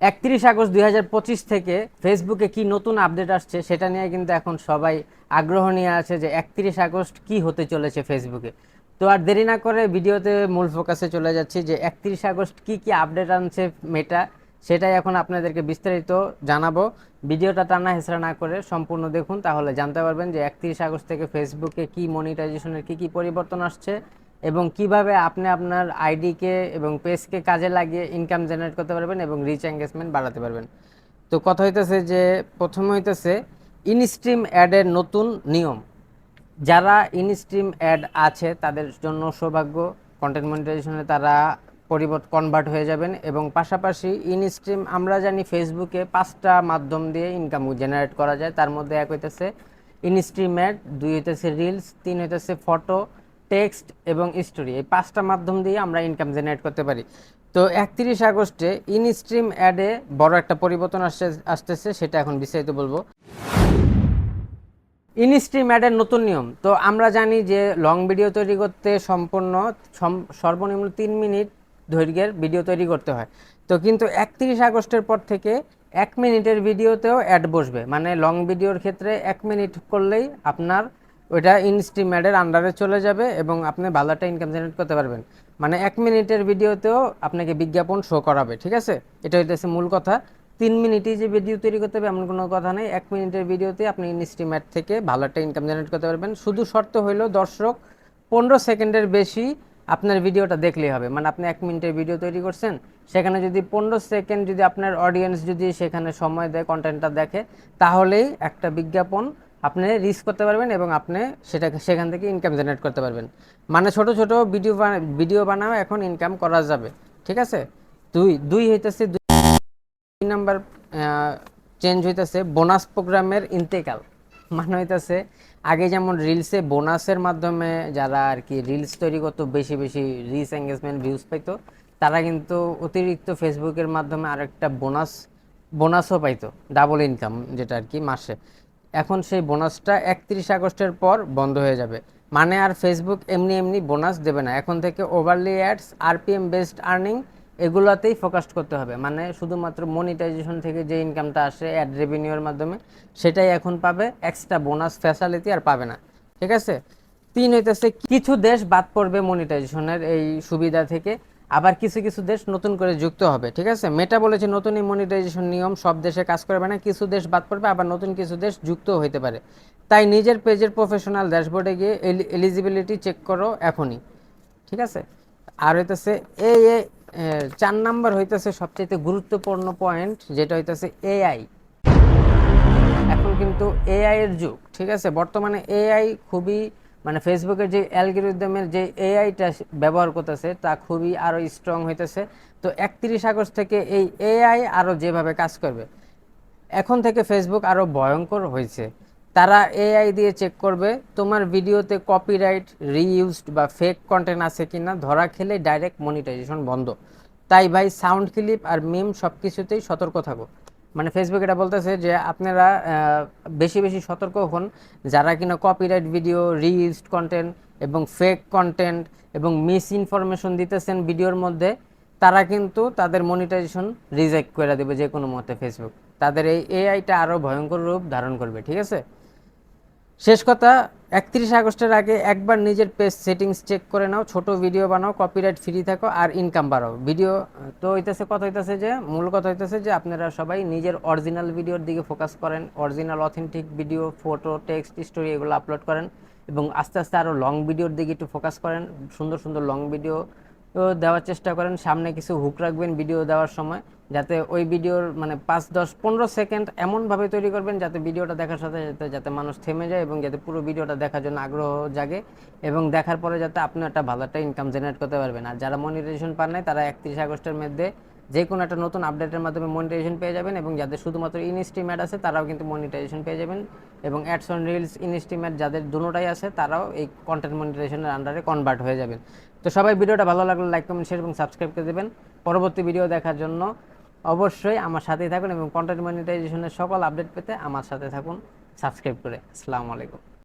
একত্রিশ আগস্ট দুই হাজার পঁচিশ থেকে ফেসবুকে কি নতুন আপডেট আসছে সেটা নিয়ে কিন্তু এখন সবাই আগ্রহ নিয়ে আছে যে একত্রিশ আগস্ট কি হতে চলেছে ফেসবুকে। তো আর দেরি না করে ভিডিওতে মূল ফোকাসে চলে যাচ্ছি যে একত্রিশ আগস্ট কি কি আপডেট আনছে মেটা সেটাই এখন আপনাদেরকে বিস্তারিত জানাব। ভিডিওটা টানা হেসরা না করে সম্পূর্ণ দেখুন, তাহলে জানতে পারবেন যে একত্রিশ আগস্ট থেকে ফেসবুকে কি মনিটাইজেশনের কি কি পরিবর্তন আসছে। এবং কীভাবে আপনি আপনার আইডিকে এবং পেজকে কাজে লাগিয়ে ইনকাম জেনারেট করতে পারবেন এবং রিচ এঙ্গেজমেন্ট বাড়াতে পারবেন। তো কথা হইতেছে যে, প্রথম হইতেছে ইনস্ট্রিম অ্যাডের নতুন নিয়ম। যারা ইনস্ট্রিম অ্যাড আছে, তাদের জন্য সৌভাগ্য কন্টেন্ট মনিটাইজেশনে তারা পরিবর্তন কনভার্ট হয়ে যাবেন এবং পাশাপাশি ইনস্ট্রিম আমরা জানি ফেসবুকে পাঁচটা মাধ্যম দিয়ে ইনকাম জেনারেট করা যায়। তার মধ্যে এক হইতেছে ইনস্ট্রিম অ্যাড দুই হইতেছে রিলস তিন হইতেছে ফটো টেক্সট এবং স্টোরি, এই পাঁচটা মাধ্যম দিয়ে আমরা ইনকাম জেনারেট করতে পারি। তো একত্রিশ আগস্টে ইনস্ট্রিম অ্যাডে বড় একটা পরিবর্তন আসছে, আসতেছে, সেটা এখন বিস্তারিত বলব। ইনস্ট্রিম অ্যাডের নতুন নিয়ম। তো আমরা জানি যে লং ভিডিও তৈরি করতে সম্পূর্ণ, সম- সর্বনিম্ন তিন মিনিট দৈর্ঘ্যের ভিডিও তৈরি করতে হয়। তো কিন্তু একত্রিশ আগস্টের পর থেকে এক মিনিটের ভিডিওতেও অ্যাড বসবে। মানে লং ভিডিওর ক্ষেত্রে এক মিনিট করলেই আপনার ওইটা ইনস্ট্রিম অ্যাডের আন্ডারে চলে যাবে এবং আপনি ভালো একটা ইনকাম জেনারেট করতে পারবেন। মানে এক মিনিটের ভিডিওতেও আপনাকে বিজ্ঞাপন শো করাবে, ঠিক আছে? এটা হইতেছে মূল কথা। তিন মিনিটেই যে ভিডিও তৈরি করতে হবে এমন কোনো কথা নেই। এক মিনিটের ভিডিওতে আপনি ইনস্ট্রিম অ্যাড থেকে ভালো একটা ইনকাম জেনারেট করতে পারবেন। শুধু শর্ত হইল, দর্শক, পনেরো সেকেন্ডের বেশি আপনার ভিডিওটা দেখলেই হবে। মানে আপনি এক মিনিটের ভিডিও তৈরি করছেন, সেখানে যদি পনেরো সেকেন্ড যদি আপনার অডিয়েন্স যদি সেখানে সময় দেয় কন্টেন্টটা দেখে, তাহলেই একটা বিজ্ঞাপন আপনি রিচ করতে পারবেন এবং আপনি সেটা, সেখান থেকে ইনকাম জেনারেট করতে পারবেন। মানে ছোট ছোট ভিডিও ভিডিও বানাও, এখন ইনকাম করা যাবে। ঠিক আছে? দুই দুই হইতেছে দুই নাম্বার চেঞ্জ হইতেছে বোনাস প্রোগ্রামের ইন্তেকাল মানে হইতেছে আগে যেমন রিলসে বোনাসের মাধ্যমে যারা আর কি রিলস তৈরি করতো, বেশি বেশি রিচ এঙ্গেজমেন্ট ভিউজ পাইতো, তারা কিন্তু অতিরিক্ত ফেসবুকের মাধ্যমে আরেকটা বোনাস বোনাসও পাইতো ডাবল ইনকাম যেটা আর কি মাসে। এখন সেই বোনাসটা একত্রিশ আগস্টের পর বন্ধ হয়ে যাবে। মানে আর ফেসবুক এমনি এমনি বোনাস দেবে না। এখন থেকে overlay ads RPM based earning এগুলোতেই focus করতে হবে। মানে শুধুমাত্র মনিটাইজেশন থেকে যে ইনকামটা আসে অ্যাড রেভিনিউর মাধ্যমে, সেটাই এখন পাবে। এক্সট্রা বোনাস ফ্যাসিলিটি আর পাবে না। ঠিক আছে? তিন হইতেছে, কিছু দেশ বাদ পড়বে মনিটাইজেশনের এই সুবিধা থেকে। আবার কিছু কিছু দেশ নতুন করে যুক্ত হবে, ঠিক আছে? মেটা বলেছে নতুন এই মনিটাইজেশন নিয়ম সব দেশে কাজ করবে না, কিছু দেশ বাদ পড়বে, আবার নতুন কিছু দেশ যুক্ত হইতে পারে। তাই নিজের পেজের প্রফেশনাল ড্যাশবোর্ডে গিয়ে এলিজিবিলিটি চেক করো এখনই, ঠিক আছে? আর হইতেছে এই চার নাম্বার হইতেছে সবচেয়ে গুরুত্বপূর্ণ পয়েন্ট যেটা হইতেছে এআই এখন কিন্তু এআই এর যুগ, ঠিক আছে? বর্তমানে এআই খুবই মানে ফেসবুকের যে অ্যালগোরিদমের যে এআইটা ব্যবহার করতেছে, তা খুবই আরও স্ট্রং হইতেছে। তো একত্রিশ আগস্ট থেকে এই এআই আরও যেভাবে কাজ করবে, এখন থেকে ফেসবুক আরও ভয়ঙ্কর হয়েছে। তারা এআই দিয়ে চেক করবে, তোমার ভিডিওতে কপিরাইট রিইউজড বা ফেক কন্টেন্ট আছে কিনা, ধরা খেলে ডাইরেক্ট মনিটাইজেশন বন্ধ। তাই ভাই সাউন্ড ক্লিপ আর মিম সব কিছুতেই সতর্ক থাকো। মানে ফেসবুক এটা বলতেছে যে আপনারা বেশি বেশি সতর্ক হন যারা কিনা কপিরাইট ভিডিও রিইউজড কন্টেন্ট এবং ফেক কন্টেন্ট এবং মিস ইনফরমেশন দিতেছেন ভিডিওর মধ্যে, তারা কিন্তু তাদের মনিটাইজেশন রিজেক্ট করে দেবে যে কোনো মতে ফেসবুক তাদের এই এআইটা আরও ভয়ঙ্কর রূপ ধারণ করবে, ঠিক আছে? শেষ কথা, একত্রিশ আগস্টের আগে একবার নিজের পেজ সেটিংস চেক করে নাও, ছোট ভিডিও বানাও কপিরাইট ফ্রি থাকো আর ইনকাম বাড়াও। ভিডিও, তো হইতেছে, কথা হইতেছে যে, মূল কথা হইতেছে যে, আপনারা সবাই নিজের অরিজিনাল ভিডিওর দিকে ফোকাস করেন original authentic video photo text story এগুলো আপলোড করেন এবং আস্তে আস্তে আরও লং ভিডিওর দিকে একটু ফোকাস করেন, সুন্দর সুন্দর লং ভিডিও দেওয়ার চেষ্টা করেন। সামনে কিছু হুক রাখবেন ভিডিও দেওয়ার সময়, যাতে ওই ভিডিওর মানে পাঁচ, দশ, পনেরো সেকেন্ড এমনভাবে তৈরি করবেন যাতে ভিডিওটা দেখার সাথে সাথে যাতে মানুষ থেমে যায় এবং যাতে পুরো ভিডিওটা দেখার জন্য আগ্রহ জাগে এবং দেখার পরে যাতে আপনি একটা ভালো একটা ইনকাম জেনারেট করতে পারবেন। আর যারা মনিটাইজেশন পান নাই, তারা একত্রিশ আগস্টের মধ্যে যে কোনো একটা নতুন আপডেটের মাধ্যমে মনিটাইজেশন পেয়ে যাবেন এবং যাদের শুধুমাত্র ইনস্ট্রিম অ্যাড আছে, তারাও কিন্তু মনিটাইজেশন পেয়ে যাবেন এবং ads on reels instream ad যাদের দুটোটাই আছে, তারাও এই কন্টেন্ট মনিটাইজেশনের আন্ডারে কনভার্ট হয়ে যাবেন। তো সবাই ভিডিওটা ভালো লাগলে লাইক কমেন্ট শেয়ার এবং সাবস্ক্রাইব করে দেবেন। পরবর্তী ভিডিও দেখার জন্য অবশ্যই আমার সাথেই থাকুন এবং কন্টেন্ট মনিটাইজেশনের সকল আপডেট পেতে আমার সাথে থাকুন। সাবস্ক্রাইব করে। আসসালামু আলাইকুম।